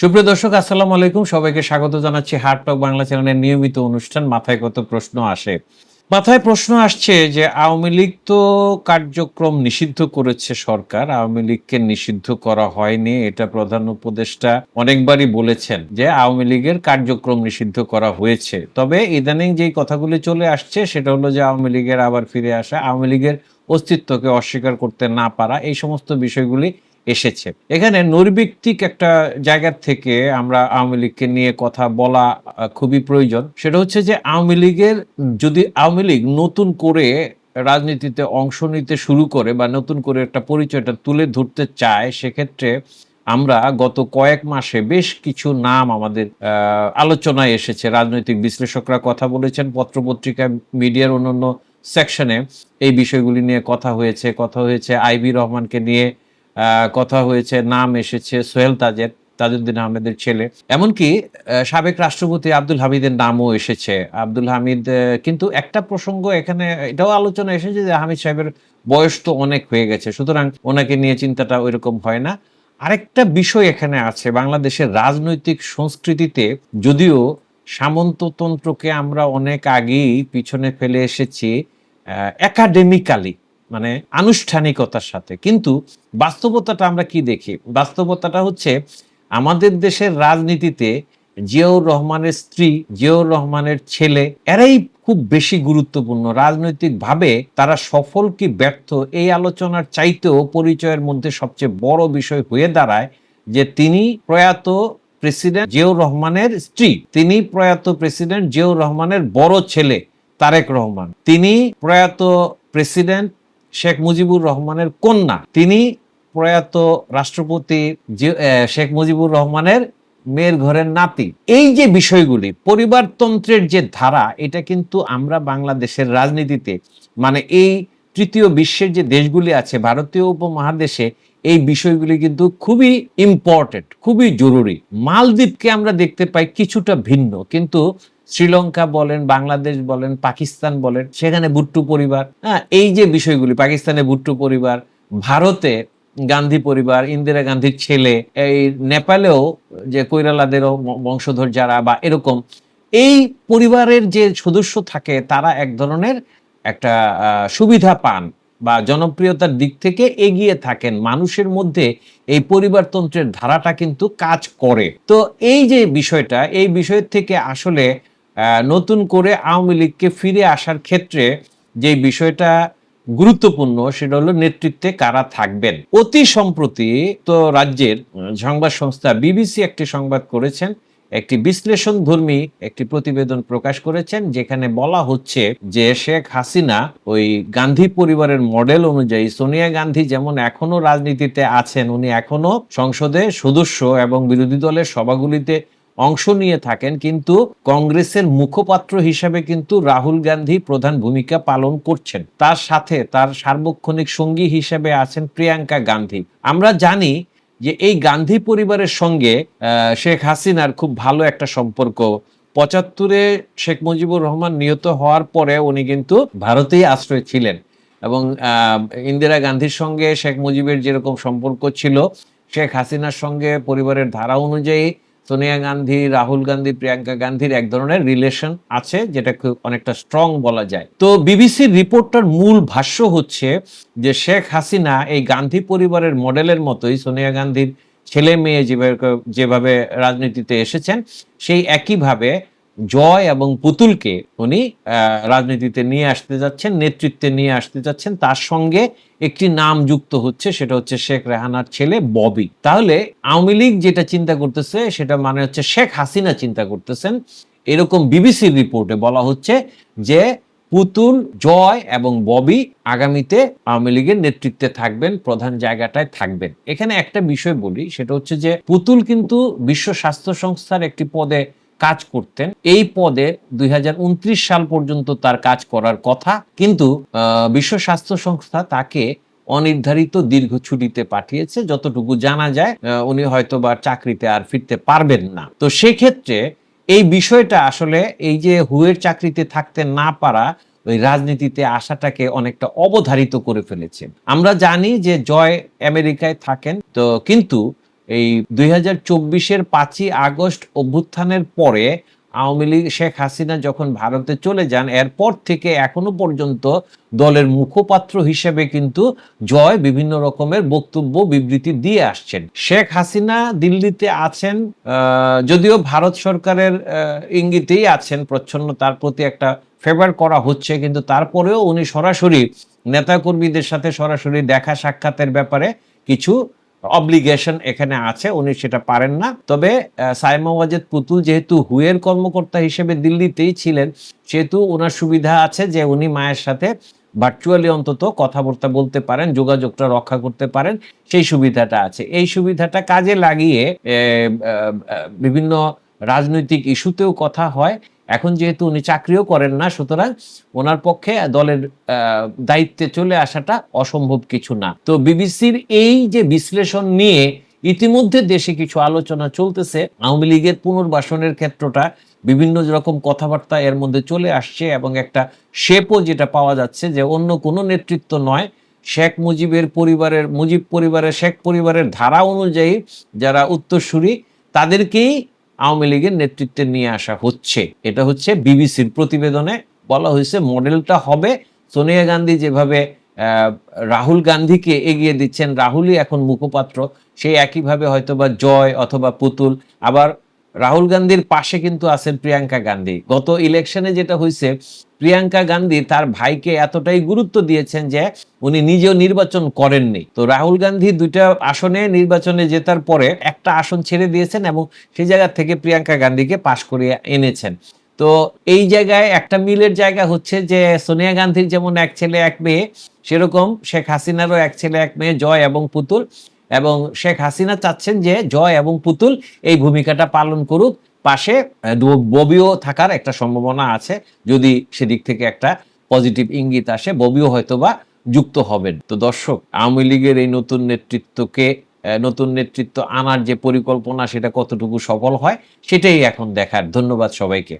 সুপ্রিয় দর্শক, আসসালামু আলাইকুম। সবাইকে স্বাগত জানাচ্ছি হার্ট টক বাংলা চ্যানেলের নিয়মিত অনুষ্ঠান, মাথায় কত প্রশ্ন আসে। মাথায় প্রশ্ন আসছে যে, আওয়ামী লীগ তো কার্যক্রম নিষিদ্ধ করেছে সরকার, আওয়ামী লীগকে নিষিদ্ধ করা হয়নি, এটা প্রধান উপদেষ্টা অনেকবারই বলেছেন যে, আওয়ামী লীগের কার্যক্রম নিষিদ্ধ করা হয়েছে। তবে ইদানিং যেই কথাগুলি চলে আসছে, সেটা হলো যে, আওয়ামী লীগের আবার ফিরে আসা, আওয়ামী লীগের অস্তিত্বকে অস্বীকার করতে না পারা, এই সমস্ত বিষয়গুলি এসেছে। এখানে নৈর্ব্যক্তিক একটা জায়গার থেকে আমরা আওয়ামী লীগকে নিয়ে কথা বলা খুবই প্রয়োজন। সেটা হচ্ছে যে আওয়ামী লীগের, যদি আওয়ামী লীগ নতুন করে রাজনীতিতে অংশ নিতে শুরু করে বা নতুন করে একটা পরিচয়টা তুলে ধরতে চায়, সেক্ষেত্রে আমরা গত কয়েক মাসে বেশ কিছু নাম আমাদের আলোচনায় এসেছে। রাজনৈতিক বিশ্লেষকরা কথা বলেছেন, পত্রপত্রিকা, মিডিয়ার অন্যান্য সেকশনে। এই বিষয়গুলি নিয়ে কথা হয়েছে কথা হয়েছে আইবি রহমানকে নিয়ে। কথা হয়েছে, নাম এসেছে, সোহেল তাজের, তাজউদ্দিন আহমেদের ছেলে। এমনকি সাবেক রাষ্ট্রপতি আব্দুল হামিদের নামও এসেছে। আব্দুল হামিদ কিন্তু একটা প্রসঙ্গ এখানে, এটাও আলোচনা এসেছে যে হামিদ সাহেবের বয়স তো অনেক হয়ে গেছে, সুতরাং ওনাকে নিয়ে চিন্তাটা ওইরকম হয় না। আরেকটা বিষয় এখানে আছে, বাংলাদেশের রাজনৈতিক সংস্কৃতিতে যদিও সামন্ততন্ত্রকে আমরা অনেক আগেই পিছনে ফেলে এসেছি একাডেমিক্যালি মানে আনুষ্ঠানিকতার সাথে। কিন্তু বাস্তবতাটা আমরা কি দেখি? বাস্তবতাটা হচ্ছে আমাদের দেশের রাজনীতিতে জিয়াউর রহমানের স্ত্রী, জিয়াউর রহমানের ছেলে, এরাই খুব বেশি গুরুত্বপূর্ণ। রাজনৈতিকভাবে তারা সফল কি ব্যর্থ এই আলোচনার চাইতেও পরিচয়ের মধ্যে সবচেয়ে বড় বিষয় হয়ে দাঁড়ায় যে তিনি প্রয়াত প্রেসিডেন্ট জিয়াউর রহমানের স্ত্রী, তিনি প্রয়াত প্রেসিডেন্ট জিয়াউর রহমানের বড় ছেলে তারেক রহমান। তিনি প্রয়াত প্রেসিডেন্ট শেখ মুজিবুর রহমানের কন্যা। তিনি প্রয়াত রাষ্ট্রপতি শেখ মুজিবুর রহমানের মেয়ের ঘরের নাতি। এই যে বিষয়গুলি, পরিবারতন্ত্রের যে ধারা, এটা কিন্তু আমরা বাংলাদেশের রাজনীতিতে মানে এই তৃতীয় বিশ্বের যে দেশগুলি আছে, ভারতীয় উপমহাদেশে এই বিষয়গুলি কিন্তু খুবই ইম্পর্টেন্ট খুবই জরুরি। মালদ্বীপকে আমরা দেখতে পাই কিছুটা ভিন্ন, কিন্তু শ্রীলঙ্কা বলেন, বাংলাদেশ বলেন, পাকিস্তান বলেন, সেখানে ভুট্টু পরিবার হ্যাঁ এই যে বিষয়গুলি, পাকিস্তানে ভুট্টু পরিবার, ভারতে গান্ধী পরিবার, ইন্দিরা গান্ধীর ছেলে, এই নেপালেও যে কৈরালাদেরও বংশধর যারা বা এরকম, এই পরিবারের যে সদস্য থাকে, তারা এক ধরনের একটা সুবিধা পান। বা জনপ্রিয়তার দিক থেকে এগিয়ে থাকেন। মানুষের মধ্যে এই পরিবারতন্ত্রের ধারাটা কিন্তু কাজ করে। তো এই যে বিষয়টা, এই বিষয়ের থেকে আসলে নতুন করে আওয়ামী লীগকে ফিরে আসার ক্ষেত্রে যে বিষয়টা গুরুত্বপূর্ণ, সেটা হলো নেতৃত্বে কারা থাকবেন। অতি সম্প্রতি তো রাজ্যের সংবাদ সংস্থা বিবিসি একটি সংবাদ করেছেন একটি বিশ্লেষণ ধর্মী একটি প্রতিবেদন প্রকাশ করেছেন, যেখানে বলা হচ্ছে যে শেখ হাসিনা ওই গান্ধী পরিবারের মডেল অনুযায়ী সোনিয়া গান্ধী যেমন এখনও রাজনীতিতে আছেন, উনি এখনও সংসদে সদস্য এবং বিরোধী দলের সভাগুলিতে অংশ নিয়ে থাকেন, কিন্তু কংগ্রেসের মুখপাত্র হিসাবে কিন্তু রাহুল গান্ধী প্রধান ভূমিকা পালন করছেন। তার সাথে তার সার্বক্ষণিক সঙ্গী হিসেবে আছেন প্রিয়াঙ্কা গান্ধী। আমরা জানি যে এই গান্ধী পরিবারের সঙ্গে শেখ হাসিনার খুব ভালো একটা সম্পর্ক। পঁচাত্তরে শেখ মুজিবুর রহমান নিহত হওয়ার পরে উনি কিন্তু ভারতেই আশ্রয় ছিলেন এবং ইন্দিরা গান্ধীর সঙ্গে শেখ মুজিবের যেরকম সম্পর্ক ছিল, শেখ হাসিনার সঙ্গে পরিবারের ধারা অনুযায়ী সোনিয়া গান্ধী, রাহুল গান্ধী, প্রিয়াঙ্কা গান্ধীর এক ধরনের রিলেশন আছে যেটা অনেকটা স্ট্রং বলা যায়। তো বিবিসির রিপোর্টটার মূল ভাষ্য হচ্ছে যে, শেখ হাসিনা এই গান্ধী পরিবারের মডেলের মতোই সোনিয়া গান্ধীর ছেলে মেয়ে যেভাবে যেভাবে রাজনীতিতে এসেছেন, সেই একইভাবে জয় এবং পুতুলকে উনি রাজনীতিতে নিয়ে আসতে যাচ্ছেন, নেতৃত্বে নিয়ে আসতে যাচ্ছেন। তার সঙ্গে একটি নাম যুক্ত হচ্ছে, সেটা হচ্ছে শেখ রেহানার ছেলে ববি। তাহলে আওয়ামী লীগ যেটা চিন্তা করতেছে, সেটা মানে হচ্ছে শেখ হাসিনা চিন্তা করতেছেন। এরকম বিবিসির রিপোর্টে বলা হচ্ছে যে পুতুল, জয় এবং ববি আগামীতে আওয়ামী লীগের নেতৃত্বে থাকবেন, প্রধান জায়গাটায় থাকবেন। এখানে একটা বিষয় বলি, সেটা হচ্ছে যে পুতুল কিন্তু বিশ্ব স্বাস্থ্য সংস্থার একটি পদে কাজ করতেন। এই পদে দুই হাজার উনত্রিশ সাল পর্যন্ত তার কাজ করার কথা, কিন্তু বিশ্ব স্বাস্থ্য সংস্থা তাকে অনির্ধারিত দীর্ঘ ছুটিতে পাঠিয়েছে। যতটুকু জানা যায় উনি হয়তো বা চাকরিতে আর ফিরতে পারবেন না। তো সেক্ষেত্রে এই বিষয়টা আসলে এই যে হুয়ের চাকরিতে থাকতে না পারা, ওই রাজনীতিতে আসাটাকে অনেকটা অবধারিত করে ফেলেছে। আমরা জানি যে জয় আমেরিকায় থাকেন, তো কিন্তু এই দুই হাজার চব্বিশের পাঁচই আগস্ট অভ্যুত্থানের পরে আওয়ামী লীগ শেখ হাসিনা যখন ভারতে চলে যান, এরপর থেকে এখনও পর্যন্ত দলের মুখপাত্র হিসেবে কিন্তু জয় বিভিন্ন রকমের বক্তব্য, বিবৃতি দিয়ে আসছেন। শেখ হাসিনা দিল্লিতে আছেন যদিও ভারত সরকারের ইঙ্গিতেই আছেন, প্রচ্ছন্ন তার প্রতি একটা ফেভার করা হচ্ছে, কিন্তু তারপরেও উনি সরাসরি নেতাকর্মীদের সাথে সরাসরি দেখা সাক্ষাতের ব্যাপারে কিছু অব্লিগেশন এখানে আছে, উনি সেটা পারেন না। তবে সাইমা ওয়াজেদ পুতুল যেহেতু হুয়ের কর্মকর্তা হিসেবে দিল্লিতেই ছিলেন, সেহেতু ওনার সুবিধা আছে যে উনি মায়ের সাথে ভার্চুয়ালি অন্তত কথাবার্তা বলতে পারেন, যোগাযোগটা রক্ষা করতে পারেন, সেই সুবিধাটা আছে। এই সুবিধাটা কাজে লাগিয়ে বিভিন্ন রাজনৈতিক ইস্যুতেও কথা হয়। এখন যেহেতু উনি চাকরিও করেন না, সুতরাং ওনার পক্ষে দলের দায়িত্বে চলে আসাটা অসম্ভব কিছু না। তো বিবিসির এই যে বিশ্লেষণ নিয়ে ইতিমধ্যে দেশে কিছু আলোচনা চলতেছে। আওয়ামী লীগের পুনর্বাসনের ক্ষেত্রটা বিভিন্ন রকম কথাবার্তা এর মধ্যে চলে আসছে এবং একটা শেপও যেটা পাওয়া যাচ্ছে যে অন্য কোনো নেতৃত্ব নয়। শেখ মুজিবের পরিবারের, মুজিব পরিবারের, শেখ পরিবারের ধারা অনুযায়ী যারা উত্তরসূরি, তাদেরকেই আওয়ামী লীগের নেতৃত্বে নিয়ে আসা হচ্ছে। এটা হচ্ছে বিবিসির প্রতিবেদনে বলা হয়েছে, মডেলটা হবে সোনিয়া গান্ধী যেভাবে রাহুল গান্ধীকে এগিয়ে দিচ্ছেন, রাহুলই এখন মুখপাত্র, সেই একইভাবে হয়তোবা জয় অথবা পুতুল, আবার রাহুল গান্ধীর পাশে কিন্তু আছেন প্রিয়াঙ্কা গান্ধী। গত ইলেকশনে যেটা হয়েছে, প্রিয়াঙ্কা গান্ধী তার ভাইকে এতটাই গুরুত্ব দিয়েছেন যে উনি নিজেও নির্বাচন করেননি। তো রাহুল গান্ধী দুইটা আসনে নির্বাচনে জেতার পরে একটা আসন ছেড়ে দিয়েছেন এবং সেই জায়গা থেকে প্রিয়াঙ্কা গান্ধীকে পাশ করিয়ে এনেছেন। তো এই জায়গায় একটা মিলের জায়গা হচ্ছে যে সোনিয়া গান্ধীর যেমন এক ছেলে, এক মেয়ে, সেরকম শেখ হাসিনারও এক ছেলে, এক মেয়ে, জয় এবং পুতুল। এবং শেখ হাসিনা চাচ্ছেন যে জয় এবং পুতুল এই ভূমিকাটা পালন করুক। পাশে ববিও থাকার একটা সম্ভাবনা আছে। যদি সেদিক থেকে একটা পজিটিভ ইঙ্গিত আসে, ববিও হয়তোবা যুক্ত হবেন। তো দর্শক, আওয়ামী লীগের এই নতুন নেতৃত্বকে নতুন নেতৃত্ব আনার যে পরিকল্পনা, সেটা কতটুকু সফল হয়, সেটাই এখন দেখার। ধন্যবাদ সবাইকে।